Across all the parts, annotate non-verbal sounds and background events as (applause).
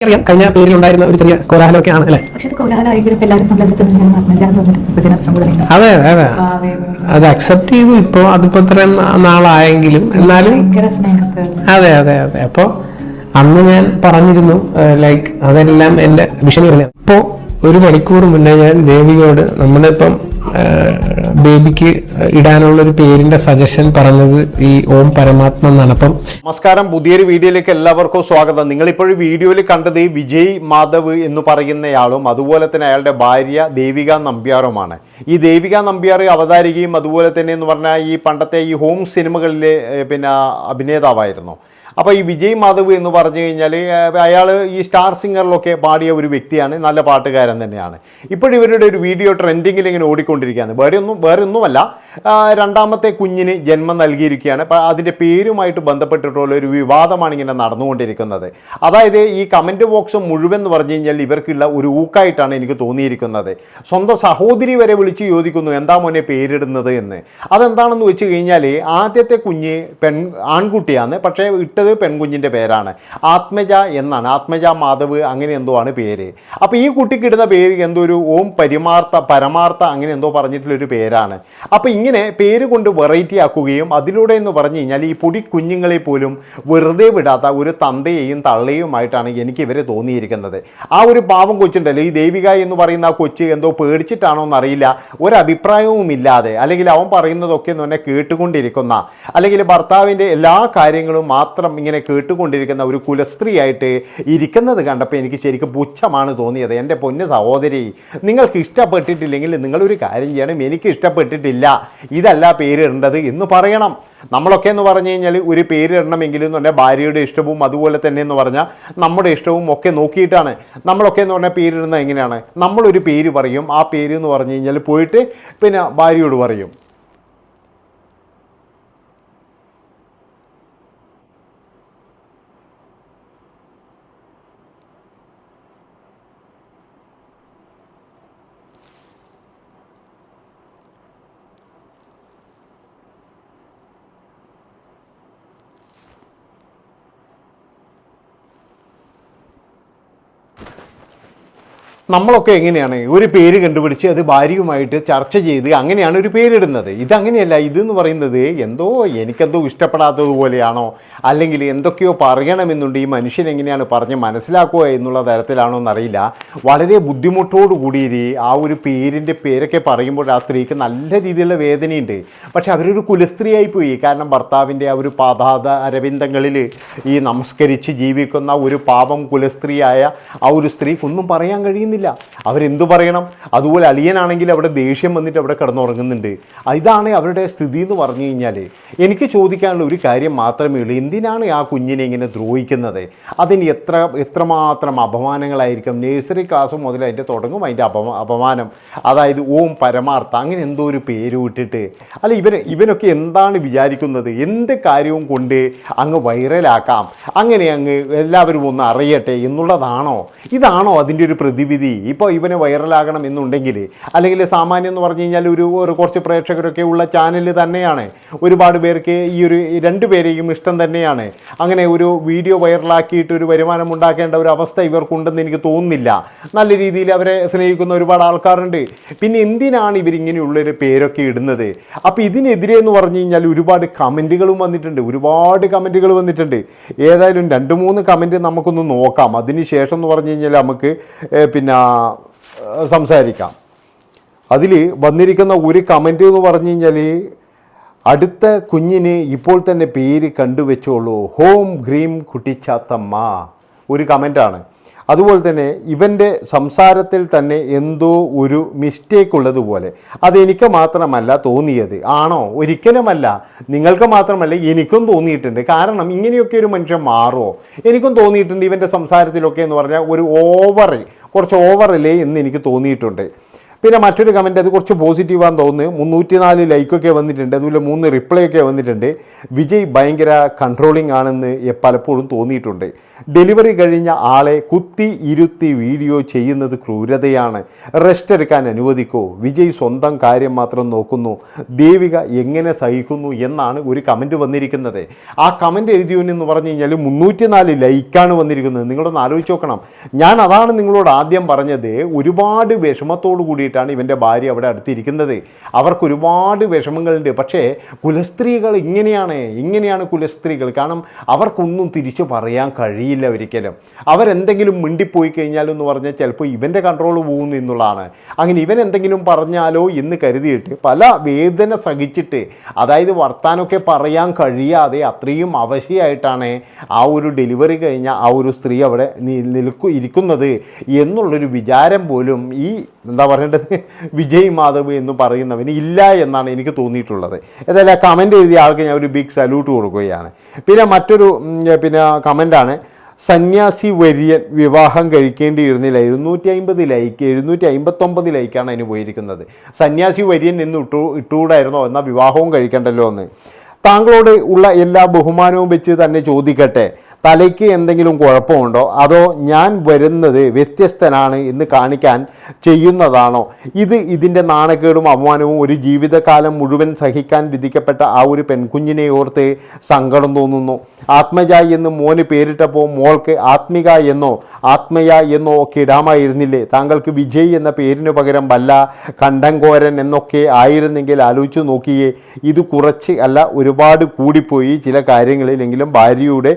അറിയാം കഴിഞ്ഞ പേരിലുണ്ടായിരുന്ന ഒരു ചെറിയ കോലാഹലമൊക്കെ ആണ് അല്ലേ? അത് ഇപ്പൊ അതെ അതെ അക്സെപ്റ്റ് ചെയ്തു. ഇപ്പോ അതിപ്പോ ഇത്രയും നാ- നാളായെങ്കിലും എന്നാലും അതെ അതെ അതെ. അപ്പോ അന്ന് ഞാൻ പറഞ്ഞിരുന്നു ലൈക്ക് അതെല്ലാം എന്റെ വിഷയം ഇപ്പോൾ ഒരു മണിക്കൂർ മുന്നേ ഞാൻ ദേവിയോട് നമ്മുടെ ഇപ്പം ബേബിക്ക് ഇടാനുള്ള ഒരു പേരിന്റെ സജഷൻ പറഞ്ഞത് ഈ ഓം പരമാത്മ എന്നാണ്. അപ്പം നമസ്കാരം. പുതിയൊരു വീഡിയോയിലേക്ക് എല്ലാവർക്കും സ്വാഗതം. നിങ്ങൾ ഇപ്പോഴും വീഡിയോയിൽ കണ്ടത് ഈ വിജയ് മാധവ് എന്ന് പറയുന്നയാളും അതുപോലെ തന്നെ അയാളുടെ ഭാര്യ ദേവിക നമ്പ്യാറുമാണ്. ഈ ദേവിക നമ്പ്യാർ അവതാരികയും അതുപോലെ തന്നെ എന്ന് പറഞ്ഞാൽ ഈ പണ്ടത്തെ ഈ ഹോം സിനിമകളിലെ പിന്നെ അഭിനേതാവായിരുന്നു. അപ്പോൾ ഈ വിജയ് മാധവ് എന്ന് പറഞ്ഞു കഴിഞ്ഞാൽ അയാൾ ഈ സ്റ്റാർ സിംഗറിലൊക്കെ പാടിയ ഒരു വ്യക്തിയാണ് നല്ല പാട്ടുകാരൻ തന്നെയാണ്. ഇപ്പോൾ ഇവരുടെ ഒരു വീഡിയോ ട്രെൻഡിങ്ങിൽ ഇങ്ങനെ ഓടിക്കൊണ്ടിരിക്കുകയാണ്. വേറെ ഒന്നും വേറെ ഒന്നുമല്ല. രണ്ടാമത്തെ കുഞ്ഞിന് ജന്മം നൽകിയിരിക്കുകയാണ്. അപ്പോൾ അതിന്റെ പേരുമായിട്ട് ബന്ധപ്പെട്ടിട്ടുള്ള ഒരു വിവാദമാണ് ഇങ്ങനെ നടന്നുകൊണ്ടിരിക്കുന്നത്. അതായത് ഈ കമന്റ് ബോക്സ് മുഴുവൻ എന്ന് പറഞ്ഞു കഴിഞ്ഞാൽ ഇവർക്കുള്ള ഒരു ഊക്കായിട്ടാണ് എനിക്ക് തോന്നിയിരിക്കുന്നത്. സ്വന്തം സഹോദരി വരെ വിളിച്ച് ചോദിക്കുന്നു എന്താ മോനെ പേരിടുന്നത് എന്ന്? അതെന്താണെന്ന് വെച്ച് കഴിഞ്ഞാൽ ആദ്യത്തെ കുഞ്ഞ് പെൺ ആൺകുട്ടിയാണ്. പക്ഷേ ഇട്ടത് പെൺകുഞ്ഞിന്റെ പേരാണ്. ആത്മജ എന്നാണ്. ആത്മജ മാധവ് അങ്ങനെ എന്തോ ആണ് പേര്. അപ്പോൾ ഈ കുട്ടിക്ക് ഇടുന്ന പേര് എന്തോ ഒരു ഓം പരിമാർത്ഥ പരമാർത്ഥ അങ്ങനെ എന്തോ പറഞ്ഞിട്ടുള്ളൊരു പേരാണ്. അപ്പോൾ ഇങ്ങനെ പേര് കൊണ്ട് വെറൈറ്റി ആക്കുകയും അതിലൂടെ എന്ന് പറഞ്ഞു കഴിഞ്ഞാൽ ഈ പൊടി കുഞ്ഞുങ്ങളെ പോലും വെറുതെ വിടാത്ത ഒരു തന്തയെയും തള്ളയുമായിട്ടാണ് എനിക്ക് ഇവരെ തോന്നിയിരിക്കുന്നത്. ആ ഒരു പാവം കൊച്ചുണ്ടല്ലോ ഈ ദേവിക എന്ന് പറയുന്ന ആ കൊച്ച് എന്തോ പേടിച്ചിട്ടാണോ എന്നറിയില്ല. ഒരഭിപ്രായവും ഇല്ലാതെ അല്ലെങ്കിൽ അവൻ പറയുന്നതൊക്കെ എന്ന് പറഞ്ഞാൽ കേട്ടുകൊണ്ടിരിക്കുന്ന അല്ലെങ്കിൽ ഭർത്താവിന്റെ എല്ലാ കാര്യങ്ങളും മാത്രം ഇങ്ങനെ കേട്ടുകൊണ്ടിരിക്കുന്ന ഒരു കുലസ്ത്രീയായിട്ട് ഇരിക്കുന്നത് കണ്ടപ്പോൾ എനിക്ക് ശരിക്കും പുച്ഛമാണ് തോന്നിയത്. എന്റെ പൊന്ന് സഹോദരി നിങ്ങൾക്ക് ഇഷ്ടപ്പെട്ടിട്ടില്ലെങ്കിൽ നിങ്ങളൊരു കാര്യം ചെയ്യണം. എനിക്ക് ഇഷ്ടപ്പെട്ടിട്ടില്ല. ഇതല്ല പേരിടേണ്ടത് എന്ന് പറയണം. നമ്മളൊക്കെ എന്ന് പറഞ്ഞു കഴിഞ്ഞാൽ ഒരു പേര് ഇടണമെങ്കിൽ എന്ന് പറഞ്ഞാൽ ഭാര്യയുടെ ഇഷ്ടവും അതുപോലെ തന്നെ എന്ന് പറഞ്ഞാൽ നമ്മുടെ ഇഷ്ടവും ഒക്കെ നോക്കിയിട്ടാണ്. നമ്മളൊക്കെ എന്ന് പറഞ്ഞാൽ പേരിടുന്നത് എങ്ങനെയാണ്? നമ്മളൊരു പേര് പറയും. ആ പേര് എന്ന് പറഞ്ഞു കഴിഞ്ഞാൽ പോയിട്ട് പിന്നെ ഭാര്യയോട് പറയും. നമ്മളൊക്കെ എങ്ങനെയാണ് ഒരു പേര് കണ്ടുപിടിച്ച് അത് ഭാര്യയുമായിട്ട് ചർച്ച ചെയ്ത് അങ്ങനെയാണ് ഒരു പേരിടുന്നത്. ഇതങ്ങനെയല്ല ഇതെന്ന് പറയുന്നത് എന്തോ എനിക്കെന്തോ ഇഷ്ടപ്പെടാത്തതുപോലെയാണോ അല്ലെങ്കിൽ എന്തൊക്കെയോ പറയണമെന്നുണ്ട് ഈ മനുഷ്യൻ എങ്ങനെയാണ് പറഞ്ഞ് മനസ്സിലാക്കുക എന്നുള്ള തരത്തിലാണോ എന്നറിയില്ല. വളരെ ബുദ്ധിമുട്ടോടു കൂടി ആ ഒരു പേരിന്റെ പേരൊക്കെ പറയുമ്പോൾ ആ സ്ത്രീക്ക് നല്ല രീതിയിലുള്ള വേദനയുണ്ട്. പക്ഷെ അവരൊരു കുലസ്ത്രീയായി പോയി കാരണം ഭർത്താവിന്റെ ആ ഒരു പാതാത അരവിന്ദങ്ങളിൽ ഈ നമസ്കരിച്ച് ജീവിക്കുന്ന ഒരു പാപം കുലസ്ത്രീയായ ആ ഒരു സ്ത്രീക്കൊന്നും പറയാൻ കഴിയുന്നില്ല. അവരെന്തു പറയണം? അതുപോലെ അളിയനാണെങ്കിൽ അവിടെ ദേഷ്യം വന്നിട്ട് അവിടെ കിടന്നുറങ്ങുന്നുണ്ട്. ഇതാണ് അവരുടെ സ്ഥിതി എന്ന് പറഞ്ഞു കഴിഞ്ഞാൽ. എനിക്ക് ചോദിക്കാനുള്ള ഒരു കാര്യം മാത്രമേ ഉള്ളൂ. എന്തിനാണ് ആ കുഞ്ഞിനെ ഇങ്ങനെ ദ്രോഹിക്കുന്നത്? അതിന് എത്ര എത്രമാത്രം അപമാനങ്ങളായിരിക്കും? നേഴ്സറി ക്ലാസ് മുതൽ അതിന്റെ തുടങ്ങും അതിന്റെ അപമാ അപമാനം. അതായത് ഓം പരമാർത്ഥ അങ്ങനെ എന്തോ ഒരു പേര് വിട്ടിട്ട്. അല്ല ഇവൻ ഇവനൊക്കെ എന്താണ് വിചാരിക്കുന്നത്? എന്ത് കാര്യവും കൊണ്ട് അങ്ങ് വൈറലാക്കാം? അങ്ങനെ അങ്ങ് എല്ലാവരും ഒന്ന് അറിയട്ടെ എന്നുള്ളതാണോ? ഇതാണോ അതിന്റെ ഒരു പ്രതിവിധി? ഇപ്പോൾ ഇവന് വൈറലാകണം എന്നുണ്ടെങ്കിൽ അല്ലെങ്കിൽ സാമാന്യം എന്ന് പറഞ്ഞു കഴിഞ്ഞാൽ ഒരു കുറച്ച് പ്രേക്ഷകരൊക്കെ ഉള്ള ചാനൽ തന്നെയാണ്. ഒരുപാട് പേർക്ക് ഈ ഒരു രണ്ട് പേരെയും ഇഷ്ടം തന്നെയാണ്. അങ്ങനെ ഒരു വീഡിയോ വൈറലാക്കിയിട്ട് ഒരു വരുമാനം ഉണ്ടാക്കേണ്ട ഒരു അവസ്ഥ ഇവർക്കുണ്ടെന്ന് എനിക്ക് തോന്നുന്നില്ല. നല്ല രീതിയിൽ അവരെ സ്നേഹിക്കുന്ന ഒരുപാട് ആൾക്കാരുണ്ട്. പിന്നെ എന്തിനാണ് ഇവരിങ്ങനെയുള്ളൊരു പേരൊക്കെ ഇടുന്നത്? അപ്പോൾ ഇതിനെതിരെ എന്ന് പറഞ്ഞു കഴിഞ്ഞാൽ ഒരുപാട് കമന്റുകളും വന്നിട്ടുണ്ട്. ഒരുപാട് കമന്റുകൾ വന്നിട്ടുണ്ട്. ഏതായാലും രണ്ട് മൂന്ന് കമന്റ് നമുക്കൊന്ന് നോക്കാം. അതിന് ശേഷം എന്ന് പറഞ്ഞു കഴിഞ്ഞാൽ നമുക്ക് ഏഹ്, പിന്നെ സംസാരിക്കാം. അതിൽ വന്നിരിക്കുന്ന ഒരു കമന്റ് എന്ന് പറഞ്ഞു കഴിഞ്ഞാൽ അടുത്ത കുഞ്ഞിന് ഇപ്പോൾ തന്നെ പേര് കണ്ടുവെച്ചോളൂ. ഹോം ഗ്രീം കുട്ടിച്ചാത്തമ്മ ഒരു കമന്റാണ് അതുപോലെ തന്നെ ഇവന്റെ സംസാരത്തിൽ തന്നെ എന്തോ ഒരു മിസ്റ്റേക്ക് ഉള്ളതുപോലെ അതെനിക്ക് മാത്രമല്ല തോന്നിയത്. ആണോ? ഒരിക്കലുമല്ല. നിങ്ങൾക്ക് മാത്രമല്ല എനിക്കും തോന്നിയിട്ടുണ്ട്. കാരണം ഇങ്ങനെയൊക്കെ ഒരു മനുഷ്യൻ മാറുമോ എനിക്കും തോന്നിയിട്ടുണ്ട് ഇവന്റെ സംസാരത്തിലൊക്കെ എന്ന് പറഞ്ഞാൽ ഒരു ഓവർ കുറച്ച് ഓവറല്ലേ എന്ന് എനിക്ക് തോന്നിയിട്ടുണ്ട്. പിന്നെ മറ്റൊരു കമന്റ് അത് കുറച്ച് പോസിറ്റീവാന്ന് തോന്നുന്നു. മുന്നൂറ്റി നാല് ലൈക്കൊക്കെ വന്നിട്ടുണ്ട്. അതുപോലെ മൂന്ന് റിപ്ലൈ ഒക്കെ വന്നിട്ടുണ്ട്. വിജയ് ഭയങ്കര കൺട്രോളിംഗ് ആണെന്ന് പലപ്പോഴും തോന്നിയിട്ടുണ്ട്. ഡെലിവറി കഴിഞ്ഞ ആളെ കുത്തി ഇരുത്തി വീഡിയോ ചെയ്യുന്നത് ക്രൂരതയാണ്. റെസ്റ്റ് എടുക്കാൻ അനുവദിക്കോ. വിജയ് സ്വന്തം കാര്യം മാത്രം നോക്കുന്നു. ദേവിക എങ്ങനെ സഹിക്കുന്നു എന്നാണ് ഒരു കമന്റ് വന്നിരിക്കുന്നത്. ആ കമന്റ് എഴുതിയോന്ന് പറഞ്ഞു കഴിഞ്ഞാൽ മുന്നൂറ്റി നാല് ലൈക്കാണ് വന്നിരിക്കുന്നത്. നിങ്ങളൊന്ന് ആലോചിച്ച് നോക്കണം. ഞാൻ അതാണ് നിങ്ങളോട് ആദ്യം പറഞ്ഞത്. ഒരുപാട് വിഷമത്തോടു കൂടിയിട്ടാണ് ഇവന്റെ ഭാര്യ അവിടെ അടുത്തിരിക്കുന്നത്. അവർക്ക് ഒരുപാട് വിഷമങ്ങളുണ്ട്. പക്ഷേ കുലസ്ത്രീകൾ ഇങ്ങനെയാണ്. ഇങ്ങനെയാണ് കുലസ്ത്രീകൾ. കാരണം അവർക്കൊന്നും തിരിച്ചു പറയാൻ കഴിയില്ല ഒരിക്കലും. അവരെന്തെങ്കിലും മിണ്ടിപ്പോയി കഴിഞ്ഞാലെന്ന് പറഞ്ഞാൽ ചിലപ്പോൾ ഇവന്റെ കൺട്രോൾ പോകുന്നു എന്നുള്ളതാണ്. അങ്ങനെ ഇവൻ എന്തെങ്കിലും പറഞ്ഞാലോ എന്ന് കരുതിയിട്ട് പല വേദന സഹിച്ചിട്ട് അതായത് വർത്താനമൊക്കെ പറയാൻ കഴിയാതെ അത്രയും അവശയായിട്ടാണ് ആ ഒരു ഡെലിവറി കഴിഞ്ഞ ആ ഒരു സ്ത്രീ അവിടെ നിൽക്കു ഇരിക്കുന്നത് എന്നുള്ളൊരു വിചാരം പോലും ഈ എന്താ പറയേണ്ടത്? (laughs) വിജയ് മാധവ് എന്ന് പറയുന്നവന് ഇല്ല എന്നാണ് എനിക്ക് തോന്നിയിട്ടുള്ളത്. ഏതായാലും ആ കമന്റ് എഴുതിയ ആൾക്ക് ഞാൻ ഒരു ബിഗ് സല്യൂട്ട് കൊടുക്കുകയാണ്. പിന്നെ മറ്റൊരു പിന്നെ കമന്റാണ് സന്യാസി വര്യൻ വിവാഹം കഴിക്കേണ്ടിയിരുന്നില്ല. എഴുന്നൂറ്റി അമ്പത് ലൈക്ക് എഴുന്നൂറ്റി അമ്പത്തൊമ്പത് ലൈക്കാണ് അതിന് പോയിരിക്കുന്നത്. സന്യാസി വര്യൻ എന്ന് ഇട്ടു ഇട്ടുകൂടായിരുന്നോ എന്നാൽ വിവാഹവും കഴിക്കണ്ടല്ലോ എന്ന് താങ്കളോട് ഉള്ള എല്ലാ ബഹുമാനവും വെച്ച് തന്നെ ചോദിക്കട്ടെ. തലയ്ക്ക് എന്തെങ്കിലും കുഴപ്പമുണ്ടോ? അതോ ഞാൻ വരുന്നത് വ്യത്യസ്തനാണ് എന്ന് കാണിക്കാൻ ചെയ്യുന്നതാണോ? ഇത് ഇതിന്റെ നാണക്കേടും അപമാനവും ഒരു ജീവിതകാലം മുഴുവൻ സഹിക്കാൻ വിധിക്കപ്പെട്ട ആ ഒരു പെൺകുഞ്ഞിനെ ഓർത്ത് സങ്കടം തോന്നുന്നു. ആത്മജ എന്ന് മോന് പേരിട്ടപ്പോൾ മോൾക്ക് ആത്മിക എന്നോ ആത്മയ എന്നോ ഒക്കെ ഇടാമായിരുന്നില്ലേ? താങ്കൾക്ക് വിജയ് എന്ന പേരിന് പകരം വല്ല കണ്ടങ്കോരൻ എന്നൊക്കെ ആയിരുന്നെങ്കിൽ ആലോചിച്ചു നോക്കിയേ. ഇത് കുറച്ച് അല്ല ഒരുപാട് കൂടിപ്പോയി ചില കാര്യങ്ങളിലെങ്കിലും ഭാര്യയുടെ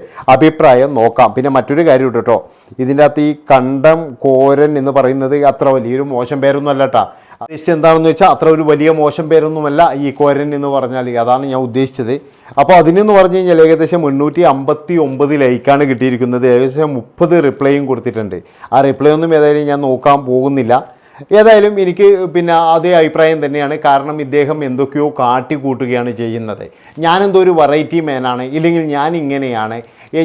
അഭിപ്രായം നോക്കാം. പിന്നെ മറ്റൊരു കാര്യം കേട്ടോ. ഇതിന്റെ അകത്ത് ഈ കണ്ടം കോരൻ എന്ന് പറയുന്നത് അത്ര വലിയൊരു മോശം പേരൊന്നും അല്ല കേട്ടോ ഉദ്ദേശിച്ചത് എന്താണെന്ന് വെച്ചാൽ അത്ര ഒരു വലിയ മോശം പേരൊന്നുമല്ല ഈ കോരൻ എന്ന് പറഞ്ഞാൽ അതാണ് ഞാൻ ഉദ്ദേശിച്ചത്. അപ്പോൾ അതിനെന്ന് പറഞ്ഞു കഴിഞ്ഞാൽ ഏകദേശം എണ്ണൂറ്റി അമ്പത്തി ഒമ്പത് ലൈക്കാണ് കിട്ടിയിരിക്കുന്നത്. ഏകദേശം മുപ്പത് റിപ്ലൈയും കൊടുത്തിട്ടുണ്ട്. ആ റിപ്ലൈ ഒന്നും ഏതായാലും ഞാൻ നോക്കാൻ പോകുന്നില്ല. ഏതായാലും എനിക്ക് പിന്നെ അതേ അഭിപ്രായം തന്നെയാണ്. കാരണം ഇദ്ദേഹം എന്തൊക്കെയോ കാട്ടിക്കൂട്ടുകയാണ് ചെയ്യുന്നത്. ഞാനെന്തോ ഒരു വെറൈറ്റി മാനാണ് ഇല്ലെങ്കിൽ ഞാൻ ഇങ്ങനെയാണ്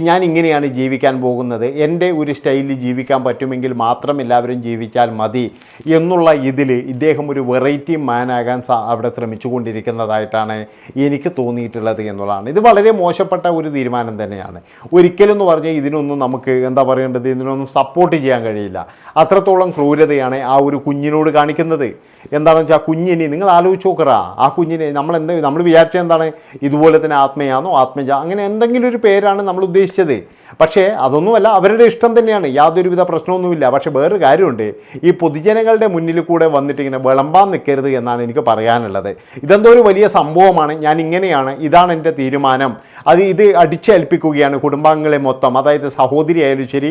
ഞാൻ ഇങ്ങനെയാണ് ജീവിക്കാൻ പോകുന്നത്. എന്റെ ഒരു സ്റ്റൈലിൽ ജീവിക്കാൻ പറ്റുമെങ്കിൽ മാത്രം എല്ലാവരും ജീവിച്ചാൽ മതി എന്നുള്ള ഇതിൽ ഇദ്ദേഹം ഒരു വെറൈറ്റി മാനാകാൻ അവിടെ ശ്രമിച്ചുകൊണ്ടിരിക്കുന്നതായിട്ടാണ് എനിക്ക് തോന്നിയിട്ടുള്ളത് എന്നുള്ളതാണ്. ഇത് വളരെ മോശപ്പെട്ട ഒരു തീരുമാനം തന്നെയാണ്. ഒരിക്കലും എന്ന് പറഞ്ഞാൽ ഇതിനൊന്നും നമുക്ക് എന്താ പറയേണ്ടത്? ഇതിനൊന്നും സപ്പോർട്ട് ചെയ്യാൻ കഴിയില്ല. അത്രത്തോളം ക്രൂരതയാണ് ആ ഒരു കുഞ്ഞിനോട് കാണിക്കുന്നത്. എന്താണെന്ന് വെച്ചാൽ കുഞ്ഞിനെ നിങ്ങൾ ആലോചിച്ച് നോക്കറ. ആ കുഞ്ഞിനെ നമ്മൾ എന്താ നമ്മൾ വിചാരിച്ചത് എന്താണ്? ഇതുപോലെ തന്നെ ആത്മയാണോ ആത്മജ അങ്ങനെ എന്തെങ്കിലും ഒരു പേരാണ് നമ്മൾ ഉദ്ദേശിച്ചത് പക്ഷേ അതൊന്നുമല്ല അവരുടെ ഇഷ്ടം തന്നെയാണ്. യാതൊരുവിധ പ്രശ്നമൊന്നുമില്ല. പക്ഷേ വേറൊരു കാര്യമുണ്ട്. ഈ പൊതുജനങ്ങളുടെ മുന്നിൽ കൂടെ വന്നിട്ട് ഇങ്ങനെ വിളമ്പാൻ നിൽക്കരുത് എന്നാണ് എനിക്ക് പറയാനുള്ളത്. ഇതെന്തോ ഒരു വലിയ സംഭവമാണ്. ഞാൻ ഇങ്ങനെയാണ്. ഇതാണ് എന്റെ തീരുമാനം. അത് ഇത് അടിച്ചേൽപ്പിക്കുകയാണ് കുടുംബാംഗങ്ങളെ മൊത്തം. അതായത് സഹോദരി ആയാലും ശരി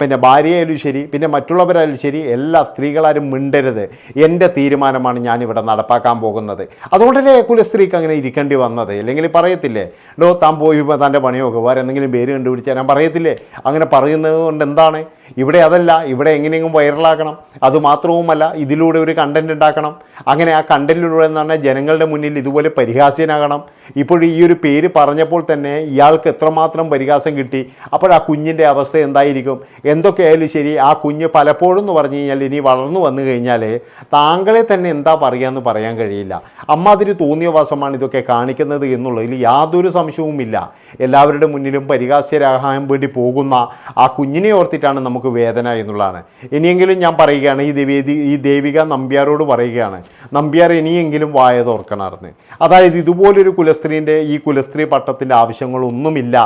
പിന്നെ ഭാര്യയായാലും ശരി പിന്നെ മറ്റുള്ളവരായാലും ശരി എല്ലാ സ്ത്രീകളാരും മിണ്ടരുത്. എന്റെ തീരുമാനമാണ് ഞാനിവിടെ നടപ്പാക്കാൻ പോകുന്നത്. അതുകൊണ്ടല്ലേ കുലസ്ത്രീക്ക് അങ്ങനെ ഇരിക്കേണ്ടി വന്നത്? അല്ലെങ്കിൽ പറയത്തില്ലേ ഡോ താൻ പോയി തന്റെ പണിയൊക്കെ വേറെ എന്തെങ്കിലും പേര് കണ്ടുപിടിച്ചാൽ പറയത്തില്ലേ? അങ്ങനെ പറയുന്നത് കൊണ്ട് എന്താണ്? ഇവിടെ അതല്ല ഇവിടെ എങ്ങനെയെങ്കിലും വൈറലാക്കണം അതുമാത്രവുമല്ല ഇതിലൂടെ ഒരു കണ്ടന്റ് ഉണ്ടാക്കണം. അങ്ങനെ ആ കണ്ടന്റിലൂടെ എന്ന് പറഞ്ഞാൽ ജനങ്ങളുടെ മുന്നിൽ ഇതുപോലെ പരിഹാസ്യനാകണം. ഇപ്പോൾ ഈ ഒരു പേര് പറഞ്ഞപ്പോൾ തന്നെ ഇയാൾക്ക് എത്രമാത്രം പരിഹാസം കിട്ടി. അപ്പോൾ ആ കുഞ്ഞിന്റെ അവസ്ഥ എന്തായിരിക്കും? എന്തൊക്കെയായാലും ശരി ആ കുഞ്ഞ് പലപ്പോഴും എന്ന് പറഞ്ഞു കഴിഞ്ഞാൽ ഇനി വളർന്നു വന്നു കഴിഞ്ഞാൽ താങ്കളെ തന്നെ എന്താ പറയുകയെന്ന് പറയാൻ കഴിയില്ല. അമ്മാതിരി തോന്നിയവാസമാണ് ഇതൊക്കെ കാണിക്കുന്നത് എന്നുള്ളതിൽ യാതൊരു സംശയവുമില്ല. എല്ലാവരുടെ മുന്നിലും പരിഹാസ്യരാകാൻ വേണ്ടി പോകുന്ന ആ കുഞ്ഞിനെ ഓർത്തിട്ടാണ് നമുക്ക് വേദന എന്നുള്ളതാണ്. ഇനിയെങ്കിലും ഞാൻ പറയുകയാണ് ഈ ദേവി ഈ ദേവിക നമ്പ്യാരോട് പറയുകയാണ് നമ്പ്യാർ ഇനിയെങ്കിലും വായ തോർക്കണമായിരുന്നു അതായത് ഇതുപോലൊരു കുലസ്ത്രീന്റെ ഈ കുലസ്ത്രീ പട്ടത്തിന്റെ ആവശ്യങ്ങളൊന്നുമില്ല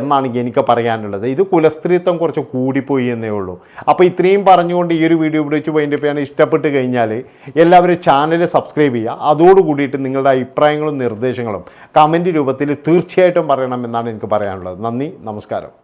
എന്നാണ് എനിക്ക് പറയാനുള്ളത്. ഇത് കുലസ്ത്രീത്വം കുറച്ച് കൂടിപ്പോയി എന്നേ ഉള്ളൂ. അപ്പോൾ ഇത്രയും പറഞ്ഞുകൊണ്ട് ഈ ഒരു വീഡിയോ ഇവിടെ വെച്ച് പോയിന്റെ പേരാണ് ഇഷ്ടപ്പെട്ട് കഴിഞ്ഞാൽ എല്ലാവരും ചാനൽ സബ്സ്ക്രൈബ് ചെയ്യുക. അതോടുകൂടിയിട്ട് നിങ്ങളുടെ അഭിപ്രായങ്ങളും നിർദ്ദേശങ്ങളും കമന്റ് രൂപത്തിൽ തീർച്ചയായിട്ടും പറയണമെന്നാണ് എനിക്ക് പറയാനുള്ളത്. നന്ദി നമസ്കാരം.